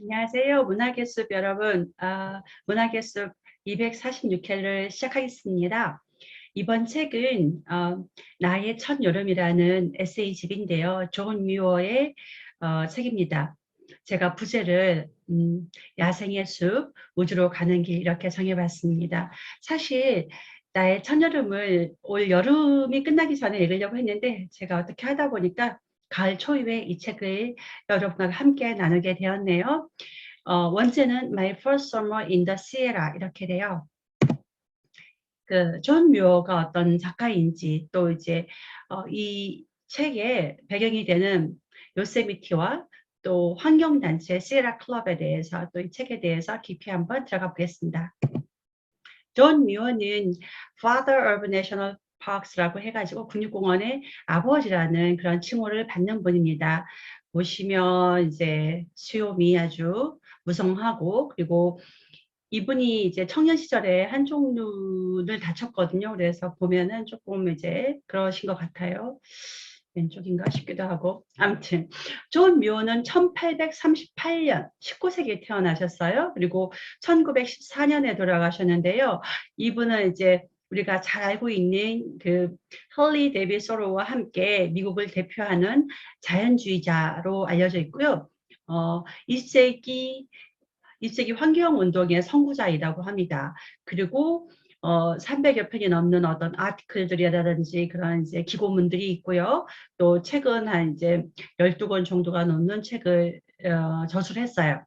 안녕하세요. 문학의 숲 여러분. 아, 문학의 숲 246회를 시작하겠습니다. 이번 책은 어, 나의 첫 여름이라는 에세이집인데요. 존 뮤어의 어, 책입니다. 제가 부제를 음, 야생의 숲, 우주로 가는 길 이렇게 정해봤습니다. 사실 나의 첫여름을 올 여름이 끝나기 전에 읽으려고 했는데 제가 어떻게 하다 보니까 가을 초입에 이 책을 여러분과 함께 나누게 되었네요. 어, 원제는 My First Summer in the Sierra 이렇게 돼요. 그존 뮤어가 어떤 작가인지 또 이제 어, 이 책의 배경이 되는 요세미티와 또 환경단체 시에라 클럽에 대해서 또 이 책에 대해서 깊이 한번 들어가 보겠습니다. 존 뮤어는 Father of National Parks라고 해가지고 국립공원의 아버지라는 그런 칭호를 받는 분입니다. 보시면 이제 수염이 아주 무성하고 그리고 이분이 이제 청년 시절에 한쪽 눈을 다쳤거든요. 그래서 보면은 조금 이제 그러신 것 같아요. 왼쪽인가 싶기도 하고 아무튼 존 묘는 1838년 19세기에 태어나셨어요. 그리고 1914년에 돌아가셨는데요. 이분은 이제 우리가 잘 알고 있는 그 헐리 데비 소로와 함께 미국을 대표하는 자연주의자로 알려져 있고요. 어, 20세기 20세기 환경운동의 선구자이라고 합니다. 그리고 어, 300여 편이 넘는 어떤 아티클들이라든지 그런 이제 기고문들이 있고요. 또 책은 한 이제 12권 정도가 넘는 책을 어, 저술 했어요.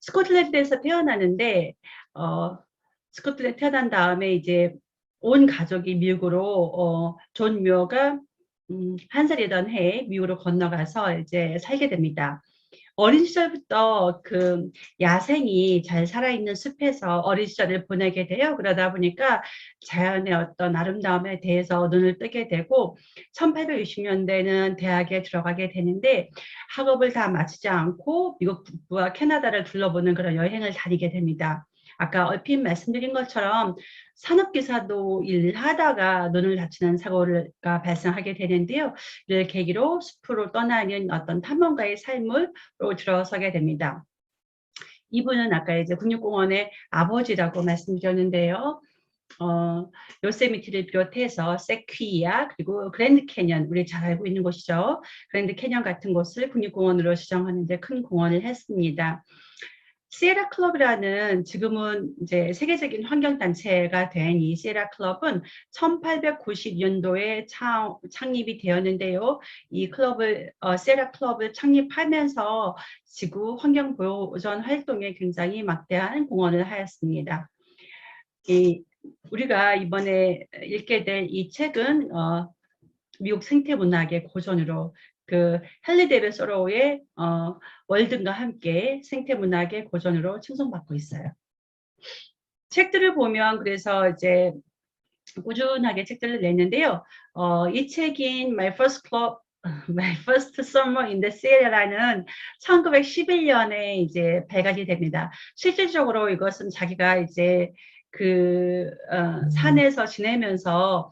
스코틀랜드에서 태어나는데 어, 스코틀랜드 태어난 다음에 이제 온 가족이 미국으로 어, 존 묘가 음, 한 살이던 해에 미국으로 건너가서 이제 살게 됩니다. 어린 시절부터 그 야생이 잘 살아있는 숲에서 어린 시절을 보내게 돼요. 그러다 보니까 자연의 어떤 아름다움에 대해서 눈을 뜨게 되고 1860년대는 대학에 들어가게 되는데 학업을 다 마치지 않고 미국 북부와 캐나다를 둘러보는 그런 여행을 다니게 됩니다. 아까 얼핏 말씀드린 것처럼 산업기사도 일하다가 눈을 다치는 사고가 발생하게 되는데요. 이를 계기로 숲으로 떠나는 어떤 탐험가의 삶으로 들어서게 됩니다. 이분은 아까 이제 국립공원의 아버지라고 말씀드렸는데요. 어, 요세미티를 비롯해서 세퀴야 그리고 그랜드 캐년 우리 잘 알고 있는 곳이죠. 그랜드 캐년 같은 곳을 국립공원으로 지정하는 데 큰 공헌을 했습니다. 시에라 클럽이라는 지금은 이제 세계적인 환경단체가 된 이 시에라 클럽은 1890년도에 창, 창립이 되었는데요. 이 클럽을, 어, 시에라 클럽을 창립하면서 지구 환경 보존 활동에 굉장히 막대한 공헌을 하였습니다. 이, 우리가 이번에 읽게 될 이 책은 어, 미국 생태문학의 고전으로 그 헨리 데베 소로의 어, 월든과 함께 생태문학의 고전으로 칭송받고 있어요. 책들을 보면 그래서 이제 꾸준하게 책들을 냈는데요. 어, 이 책인 My First Club, My First Summer in the Sierra라는 1911년에 이제 발간이 됩니다. 실질적으로 이것은 자기가 이제 그 어, 산에서 지내면서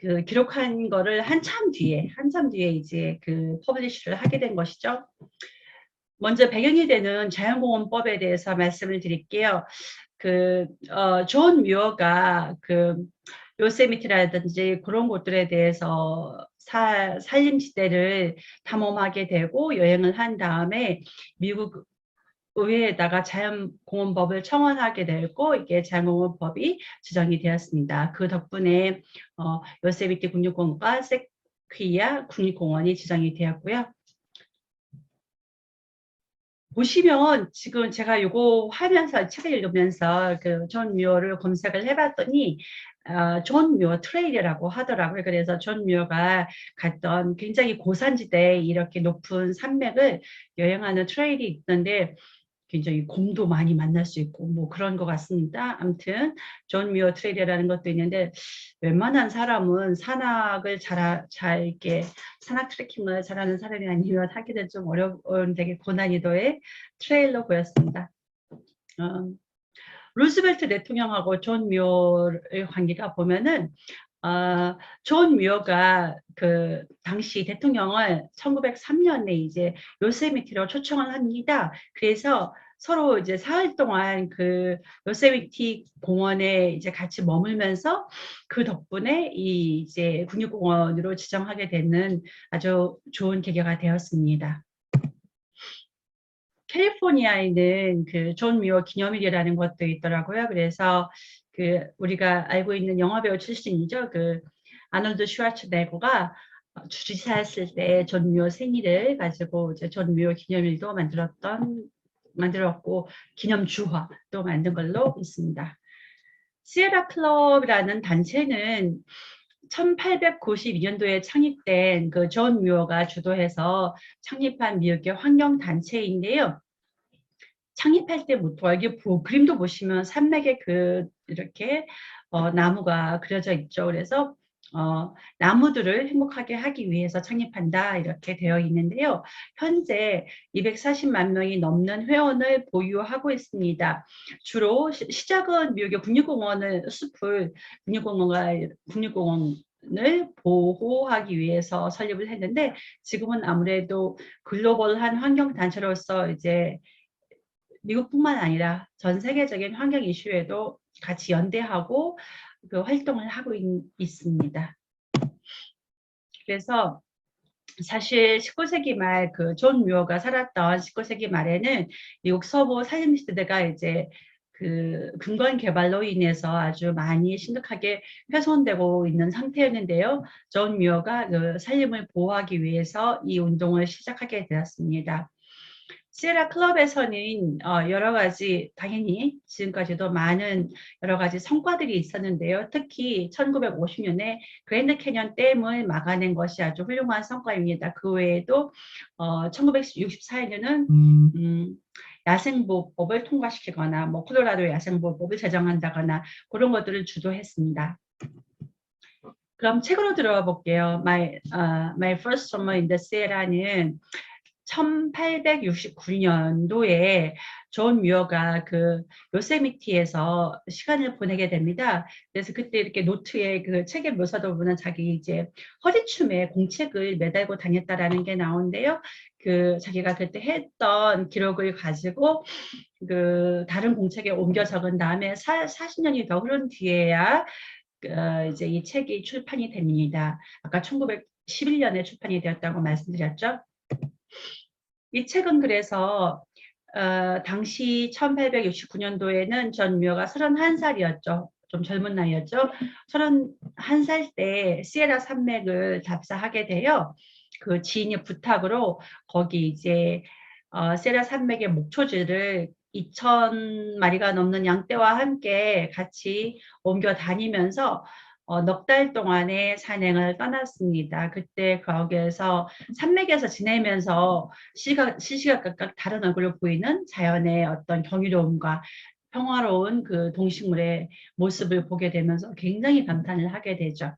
그 기록한 거를 한참 뒤에 한참 뒤에 이제 그 퍼블리시를 하게 된 것이죠. 먼저 배경이 되는 자연공원법에 대해서 말씀을 드릴게요. 그, 어, 존 뮤어가 그 요세미티라든지 그런 곳들에 대해서 사, 산림지대를 탐험하게 되고 여행을 한 다음에 미국 의회에다가 자연공원법을 청원하게 되고 이게 자연공원법이 지정이 되었습니다. 그 덕분에 어, 요세미티 국립공원과 세퀴야 국립공원이 지정이 되었고요. 보시면 지금 제가 요거 하면서 책을 읽으면서 그존 뮤어를 검색을 해봤더니 어, 존 뮤어 트레일이라고 하더라고요. 그래서 존 뮤어가 갔던 굉장히 고산지대 이렇게 높은 산맥을 여행하는 트레일이 있던데 굉장히 곰도 많이 만날 수 있고 뭐 그런 것 같습니다. 아무튼 존 미어 트레일이라는 것도 있는데 웬만한 사람은 산악을 잘, 잘 이렇게 산악 트레킹을 잘하는 사람이 아니면 하기는 좀 어려운 되게 고난이도의 트레일로 보였습니다. 음, 루스벨트 대통령하고 존 미어의 관계가 보면은 어, 존 뮤어가 그 당시 대통령을 1903년에 이제 요세미티로 초청을 합니다. 그래서 서로 이제 사흘 동안 그 요세미티 공원에 이제 같이 머물면서 그 덕분에 이 이제 국립공원으로 지정하게 되는 아주 좋은 계기가 되었습니다. 캘리포니아에는 그존 뮤어 기념일이라는 것도 있더라고요. 그래서 그 우리가 알고 있는 영화배우 출신이죠. 그 아놀드 슈와츠네거가 주지사였을 때존 뮤어 생일을 가지고 이제 존 뮤어 기념일도 만들었던 만들었고 기념 주화도 만든 걸로 있습니다. 시에라 클럽이라는 단체는 1892년도에 창립된 그 존 뮤어가 주도해서 창립한 미국의 환경 단체인데요. 창립할 때부터 보, 그림도 보시면 산맥에 그 이렇게 어, 나무가 그려져 있죠. 그래서 어, 나무들을 행복하게 하기 위해서 창립한다 이렇게 되어 있는데요. 현재 240만 명이 넘는 회원을 보유하고 있습니다. 주로 시, 시작은 미국의 국립공원을 숲을 국립공원과 국립공원 을 보호하기 위해서 설립을 했는데 지금은 아무래도 글로벌한 환경 단체로서 이제 미국뿐만 아니라 전 세계적인 환경 이슈에도 같이 연대하고 그 활동을 하고 있, 있습니다. 그래서 사실 19세기 말 그 존 뮤어가 살았던 19세기 말에는 미국 서부 산림시대가 이제 그 근거한 개발로 인해서 아주 많이 심각하게 훼손되고 있는 상태였는데요. 존 뮤어가 그 산림을 보호하기 위해서 이 운동을 시작하게 되었습니다. 시에라 클럽에서는 어, 여러 가지 당연히 지금까지도 많은 여러 가지 성과들이 있었는데요. 특히 1950년에 그랜드 캐년 댐을 막아낸 것이 아주 훌륭한 성과입니다. 그 외에도 어, 1964년에는 음, 야생보호법을 통과시키거나 뭐 콜로라도 야생보호법을 제정한다거나 그런 것들을 주도했습니다. 그럼 책으로 들어가 볼게요. My, uh, My First Summer in the Sierra는 1869년도에 존 뮤어가 그 요세미티에서 시간을 보내게 됩니다. 그래서 그때 이렇게 노트에 그 책의 묘사도 보면 자기 이제 허리춤에 공책을 매달고 다녔다라는 게 나오는데요. 그 자기가 그때 했던 기록을 가지고 그 다른 공책에 옮겨 적은 다음에 사, 40년이 더 흐른 뒤에야 어, 이제 이 책이 출판이 됩니다. 아까 1911년에 출판이 되었다고 말씀드렸죠. 이 책은 그래서 어, 당시 1869년도에는 전 뮤어가 31살이었죠. 좀 젊은 나이였죠. 31살 때 시에라 산맥을 답사하게 돼요. 그 지인의 부탁으로 거기 이제 어, 세라 산맥의 목초지를 2천 마리가 넘는 양떼와 함께 같이 옮겨 다니면서 어, 넉달 동안의 산행을 떠났습니다. 그때 거기에서 산맥에서 지내면서 시각, 시시각각 다른 얼굴로 보이는 자연의 어떤 경이로움과 평화로운 그 동식물의 모습을 보게 되면서 굉장히 감탄을 하게 되죠.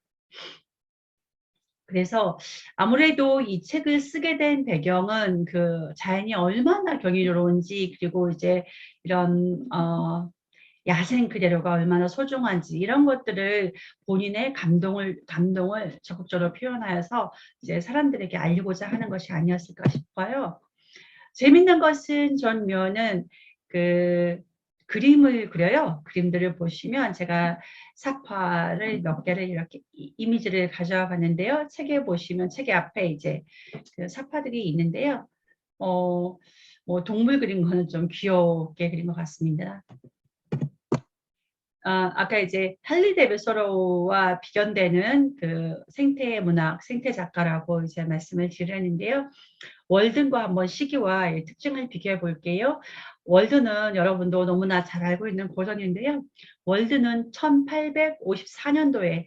그래서 아무래도 이 책을 쓰게 된 배경은 그 자연이 얼마나 경이로운지 그리고 이제 이런 어 야생 그대로가 얼마나 소중한지 이런 것들을 본인의 감동을 감동을 적극적으로 표현하여서 이제 사람들에게 알리고자 하는 것이 아니었을까 싶어요. 재밌는 것은 전 묘는 그 그림을 그려요. 그림들을 보시면 제가 사파를 몇 개를 이렇게 이미지를 가져와 봤는데요. 책에 보시면 책의 앞에 이제 그 사파들이 있는데요. 어, 뭐 동물 그린 거는 좀 귀엽게 그린 것 같습니다. 어, 아까 이제 할리 데베소로와 비견되는 그 생태 문학, 생태 작가라고 이제 말씀을 드렸는데요. 월든과 한번 시기와 특징을 비교해 볼게요. 월드는 여러분도 너무나 잘 알고 있는 고전인데요. 월드는 1854년도에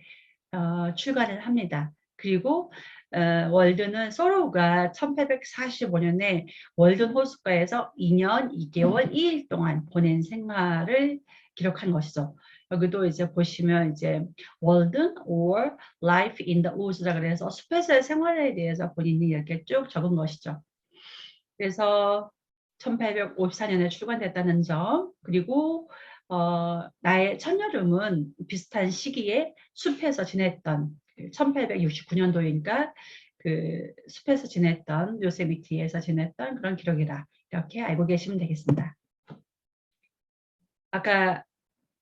어, 출간을 합니다. 그리고 어, 월드는 소로우가 1845년에 월든 호숫가에서 2년 2개월 2일 동안 보낸 생활을 기록한 것이죠. 여기도 이제 보시면 이제 월든 or life in the woods라 그래서 숲에서의 생활에 대해서 본인이 이렇게 쭉 적은 것이죠. 그래서 1854년에 출간됐다는 점 그리고 어, 나의 첫여름은 비슷한 시기에 숲에서 지냈던 1869년도인가 그 숲에서 지냈던 요세미티에서 지냈던 그런 기록이다. 이렇게 알고 계시면 되겠습니다. 아까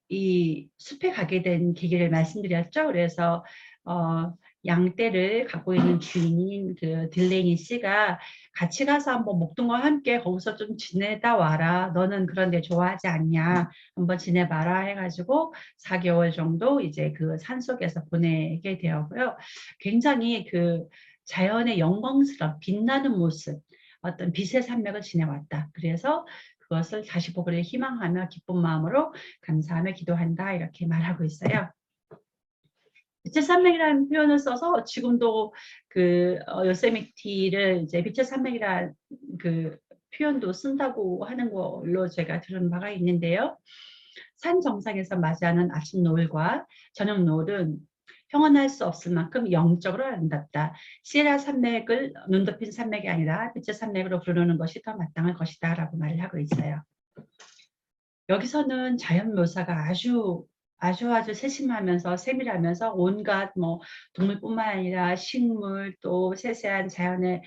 이 숲에 가게 된 계기를 말씀드렸죠. 그래서 어, 양떼를 갖고 있는 주인인 그 딜레니 씨가 같이 가서 한번 목동과 함께 거기서 좀 지내다 와라. 너는 그런데 좋아하지 않냐. 한번 지내봐라 해가지고 4개월 정도 이제 그 산속에서 보내게 되었고요. 굉장히 그 자연의 영광스러운 빛나는 모습, 어떤 빛의 산맥을 지내왔다. 그래서 그것을 다시 보기를 희망하며 기쁜 마음으로 감사하며 기도한다. 이렇게 말하고 있어요. 빛의 산맥이라는 표현을 써서 지금도 그 어, 요세미티를 이제 빛의 산맥이라는 그 표현도 쓴다고 하는 걸로 제가 들은 바가 있는데요. 산 정상에서 맞이하는 아침 노을과 저녁 노을은 평온할 수 없을 만큼 영적으로 아름답다. 시에라 산맥을 눈 덮인 산맥이 아니라 빛의 산맥으로 부르는 것이 더 마땅할 것이다 라고 말을 하고 있어요. 여기서는 자연 묘사가 아주 아주 아주 세심하면서 세밀하면서 온갖 뭐 동물뿐만 아니라 식물 또 세세한 자연의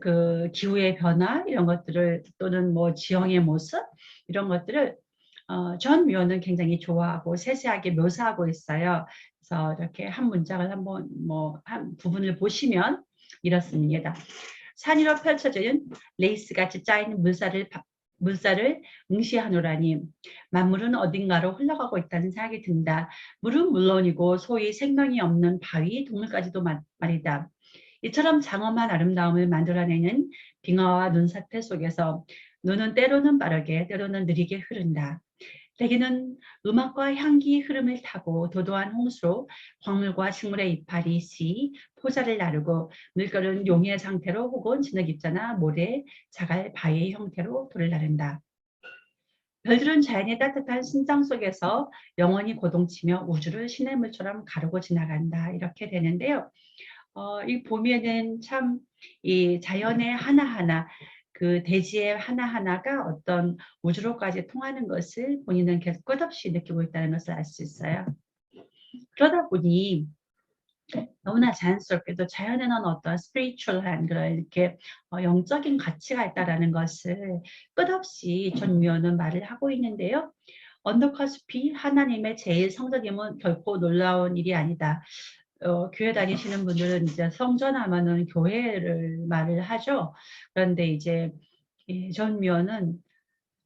그 기후의 변화 이런 것들을 또는 뭐 지형의 모습 이런 것들을 어, 전 묘는 굉장히 좋아하고 세세하게 묘사하고 있어요. 그래서 이렇게 한 문장을 한번 뭐 한 부분을 보시면 이렇습니다. 산 위로 펼쳐진 레이스같이 짜인 물살을 물살을 응시하노라니 만물은 어딘가로 흘러가고 있다는 생각이 든다. 물은 물론이고 소위 생명이 없는 바위, 동물까지도 말이다. 이처럼 장엄한 아름다움을 만들어내는 빙하와 눈사태 속에서 눈은 때로는 빠르게 때로는 느리게 흐른다. 대기는 음악과 향기 흐름을 타고 도도한 홍수로 광물과 식물의 이파리, 씨, 포자를 나르고 물결은 용의 상태로 혹은 진흙 입자나 모래, 자갈, 바위의 형태로 돌을 나른다. 별들은 자연의 따뜻한 심장 속에서 영원히 고동치며 우주를 시냇물처럼 가르고 지나간다. 이렇게 되는데요. 어, 이 보면은 참이 자연의 하나하나 그 대지의 하나하나가 어떤 우주로까지 통하는 것을 본인은 계속 끝없이 느끼고 있다는 것을 알 수 있어요. 그러다 보니 너무나 자연스럽게도 자연에는 어떤 스피리추얼한 그런 이렇게 어, 영적인 가치가 있다라는 것을 끝없이 존 뮤어는 말을 하고 있는데요. 언더커스피 하나님의 제일 성전임은 결코 놀라운 일이 아니다. 어, 교회 다니시는 분들은 이제 성전하면은 교회를 말을 하죠. 그런데 이제 전 묘는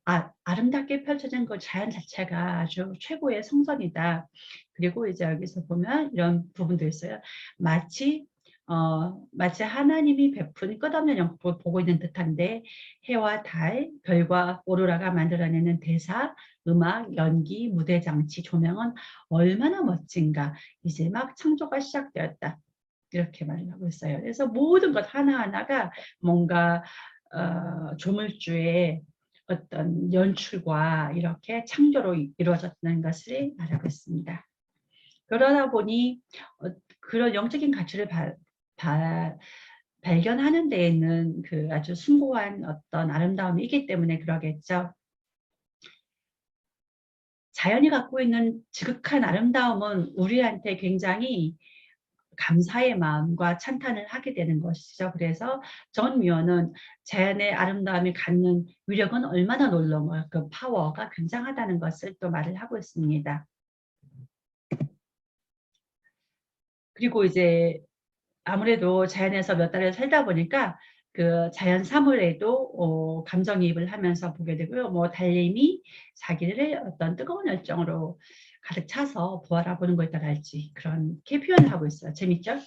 아, 아름답게 펼쳐진 그 자연 자체가 아주 최고의 성전이다. 그리고 이제 여기서 보면 이런 부분도 있어요. 마치 어, 마치 하나님이 베푼 끝없는 영국을 보고 있는 듯한데 해와 달, 별과 오로라가 만들어내는 대사, 음악, 연기, 무대 장치, 조명은 얼마나 멋진가. 이제 막 창조가 시작되었다. 이렇게 말을 하고 있어요. 그래서 모든 것 하나하나가 뭔가 어, 조물주의 어떤 연출과 이렇게 창조로 이루어졌다는 것을 말하고 있습니다. 그러다 보니 어, 그런 영적인 가치를 발견하는 데에는 그 아주 숭고한 어떤 아름다움이 있기 때문에 그러겠죠. 자연이 갖고 있는 지극한 아름다움은 우리한테 굉장히 감사의 마음과 찬탄을 하게 되는 것이죠. 그래서 전 위원은 자연의 아름다움이 갖는 위력은 얼마나 놀라워요. 그 파워가 굉장하다는 것을 또 말을 하고 있습니다. 그리고 이제 아무래도 자연에서 몇 달을 살다 보니까 그 자연 사물에도 어, 감정이입을 하면서 보게 되고요. 뭐 달님이 자기를 어떤 뜨거운 열정으로 가득 차서 보아라 보는 거에 따라할지 그렇게 표현을 하고 있어요. 재밌죠?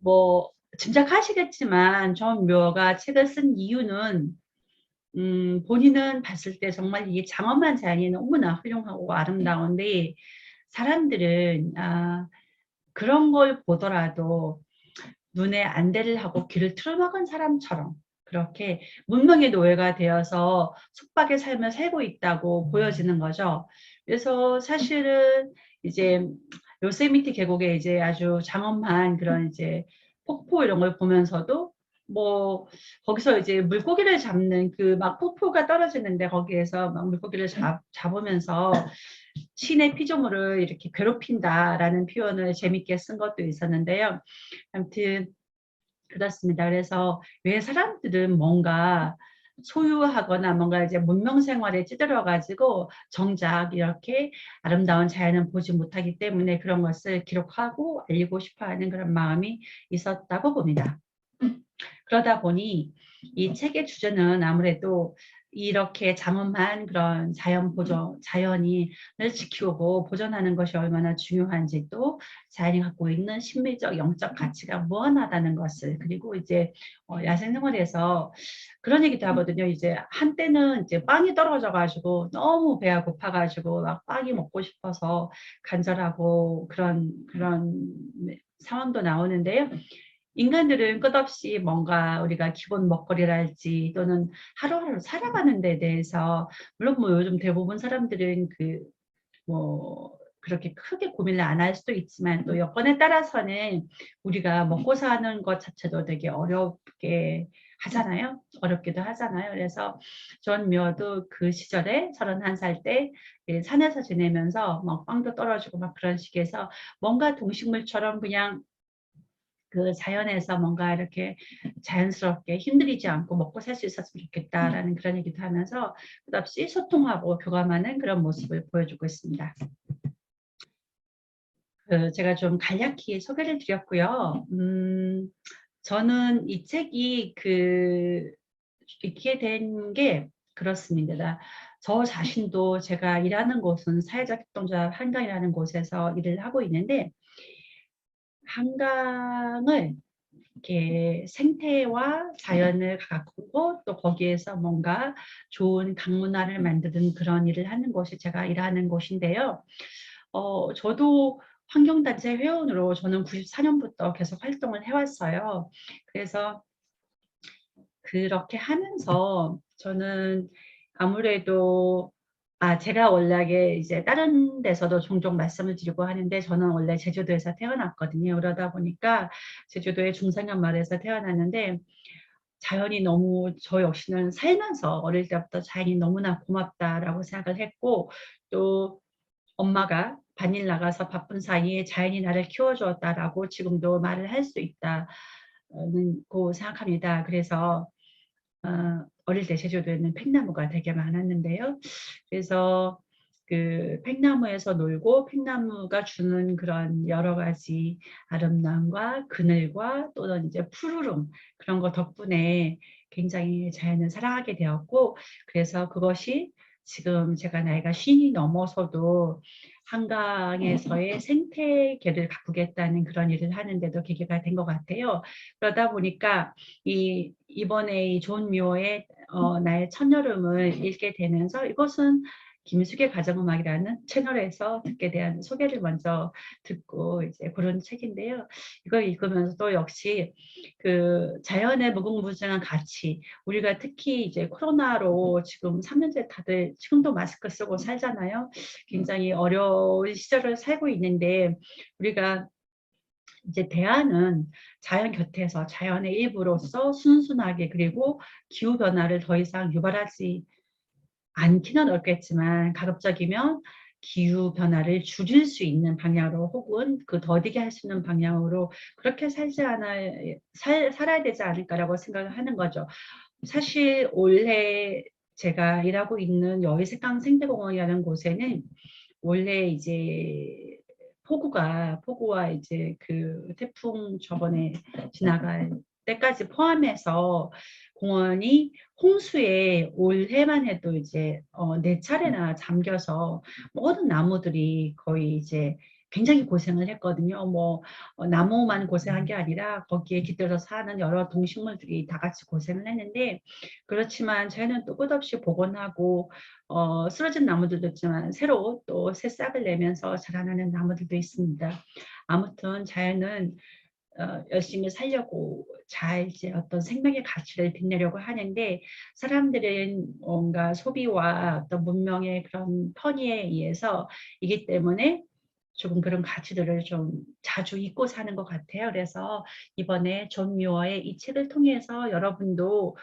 뭐 짐작하시겠지만 존 묘가 책을 쓴 이유는 음, 본인은 봤을 때 정말 이게 장엄한 자연이 너무나 훌륭하고 아름다운데 사람들은 아, 그런 걸 보더라도 눈에 안대를 하고 귀를 틀어막은 사람처럼 그렇게 문명의 노예가 되어서 속박의 삶을 살고 있다고 보여지는 거죠. 그래서 사실은 이제 요세미티 계곡에 이제 아주 장엄한 그런 이제 폭포 이런 걸 보면서도 뭐 거기서 이제 물고기를 잡는 그 막 폭포가 떨어지는데 거기에서 막 물고기를 잡, 잡으면서 신의 피조물을 이렇게 괴롭힌다라는 표현을 재밌게 쓴 것도 있었는데요. 아무튼 그렇습니다. 그래서 왜 사람들은 뭔가 소유하거나 뭔가 이제 문명 생활에 찌들어 가지고 정작 이렇게 아름다운 자연을 보지 못하기 때문에 그런 것을 기록하고 알리고 싶어 하는 그런 마음이 있었다고 봅니다. 그러다 보니 이 책의 주제는 아무래도 이렇게 장엄한 그런 자연 보존, 자연이 을 지키고 보존하는 것이 얼마나 중요한지 또 자연이 갖고 있는 심리적, 영적 가치가 무한하다는 것을 그리고 이제 어, 야생생활에서 그런 얘기도 하거든요. 이제 한때는 이제 빵이 떨어져가지고 너무 배가 고파가지고 막 빵이 먹고 싶어서 간절하고 그런 그런 상황도 나오는데요. 인간들은 끝없이 뭔가 우리가 기본 먹거리랄지 또는 하루하루 살아가는 데 대해서 물론 뭐 요즘 대부분 사람들은 그 뭐 그렇게 크게 고민을 안 할 수도 있지만 또 여건에 따라서는 우리가 먹고 사는 것 자체도 되게 어렵게 하잖아요. 어렵기도 하잖아요. 그래서 존 묘도 그 시절에 31살 때 산에서 지내면서 막 빵도 떨어지고 막 그런 식에서 뭔가 동식물처럼 그냥 그 자연에서 뭔가 이렇게 자연스럽게 힘들이지 않고 먹고 살 수 있었으면 좋겠다라는 그런 얘기도 하면서 끝없이 소통하고 교감하는 그런 모습을 보여주고 있습니다. 그 제가 좀 간략히 소개를 드렸고요. 음, 저는 이 책이 그 읽게 된 게 그렇습니다. 저 자신도 제가 일하는 곳은 사회적 협동조합 한강이라는 곳에서 일을 하고 있는데 한강을 이렇게 생태와 자연을 가꾸고 또 거기에서 뭔가 좋은 강문화를 만드는 그런 일을 하는 곳이 제가 일하는 곳인데요. 어, 저도 환경단체 회원으로 저는 94년부터 계속 활동을 해왔어요. 그래서 그렇게 하면서 저는 아무래도 아, 제가 원래 이제 다른 데서도 종종 말씀을 드리고 하는데 저는 원래 제주도에서 태어났거든요. 그러다 보니까 제주도의 중산간 마을에서 태어났는데 자연이 너무 저 역시는 살면서 어릴 때부터 자연이 너무나 고맙다라고 생각을 했고 또 엄마가 반일 나가서 바쁜 사이에 자연이 나를 키워주었다라고 지금도 말을 할 수 있다고 생각합니다. 그래서 어, 어릴 때 제주도에는 팽나무가 되게 많았는데요. 그래서 그 팽나무에서 놀고 팽나무가 주는 그런 여러 가지 아름다움과 그늘과 또는 이제 푸르름 그런 거 덕분에 굉장히 자연을 사랑하게 되었고 그래서 그것이 지금 제가 나이가 쉰이 넘어서도 한강에서의 생태계를 가꾸겠다는 그런 일을 하는데도 계기가 된 것 같아요. 그러다 보니까 이 이번에 존 묘의 어, 나의 첫여름을 읽게 되면서 이것은 김숙의 가정음악이라는 채널에서 듣게 대한 소개를 먼저 듣고 이제 그런 책인데요. 이걸 읽으면서 또 역시 그 자연의 무궁무진한 가치, 우리가 특히 이제 코로나로 지금 3년째 다들 지금도 마스크 쓰고 살잖아요. 굉장히 어려운 시절을 살고 있는데 우리가 이제 대안은 자연 곁에서 자연의 일부로서 순순하게 그리고 기후 변화를 더 이상 유발하지 않기는 어렵겠지만 가급적이면 기후 변화를 줄일 수 있는 방향으로 혹은 그 더디게 할 수 있는 방향으로 그렇게 살지 않아 살, 살아야 되지 않을까라고 생각을 하는 거죠. 사실 올해 제가 일하고 있는 여의색강 생태공원이라는 곳에는 원래 이제 폭우가 폭우와 이제 그 태풍 저번에 지나갈 때까지 포함해서 공원이 홍수에 올해만 해도 이제 어, 네 차례나 잠겨서 모든 나무들이 거의 이제 굉장히 고생을 했거든요. 뭐 어, 나무만 고생한 게 아니라 거기에 깃들어 사는 여러 동식물들이 다 같이 고생을 했는데 그렇지만 저희는 또 끝없이 복원하고 어, 쓰러진 나무들도 있지만 새로 또 새 싹을 내면서 자라나는 나무들도 있습니다. 아무튼 자연은 어, 열심히 살려고 잘 이제 어떤 생명의 가치를 빛내려고 하는데 사람들은 뭔가 소비와 어떤 문명의 그런 편의에 의해서 이기 때문에 조금 그런 가치들을 좀 자주 잊고 사는 것 같아요. 그래서 이번에 존 뮤어의 이 책을 통해서 여러분도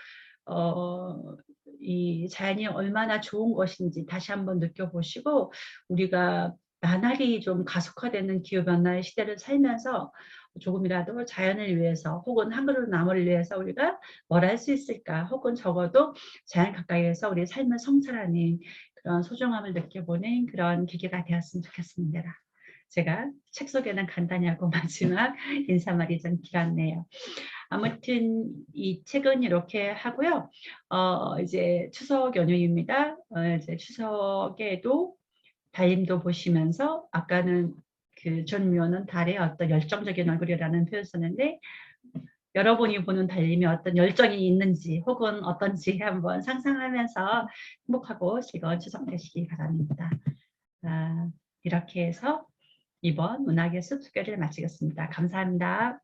어, 이 자연이 얼마나 좋은 것인지 다시 한번 느껴보시고 우리가 나날이 좀 가속화되는 기후변화의 시대를 살면서 조금이라도 자연을 위해서 혹은 한 그릇 나무를 위해서 우리가 뭘 할 수 있을까 혹은 적어도 자연 가까이에서 우리의 삶을 성찰하는 그런 소중함을 느껴보는 그런 기계가 되었으면 좋겠습니다. 제가 책 소개는 간단히 하고 마지막 인사말이 좀 길었네요. 아무튼 이 책은 이렇게 하고요. 어, 이제 추석 연휴입니다. 어, 이제 추석에도 달림도 보시면서 아까는 그존 묘는 달의 어떤 열정적인 얼굴이라는 표현 썼는데 여러분이 보는 달림이 어떤 열정이 있는지 혹은 어떤지 한번 상상하면서 행복하고 즐거운 추석 되시기 바랍니다. 아, 이렇게 해서 이번 문학의 숲 소개를 마치겠습니다. 감사합니다.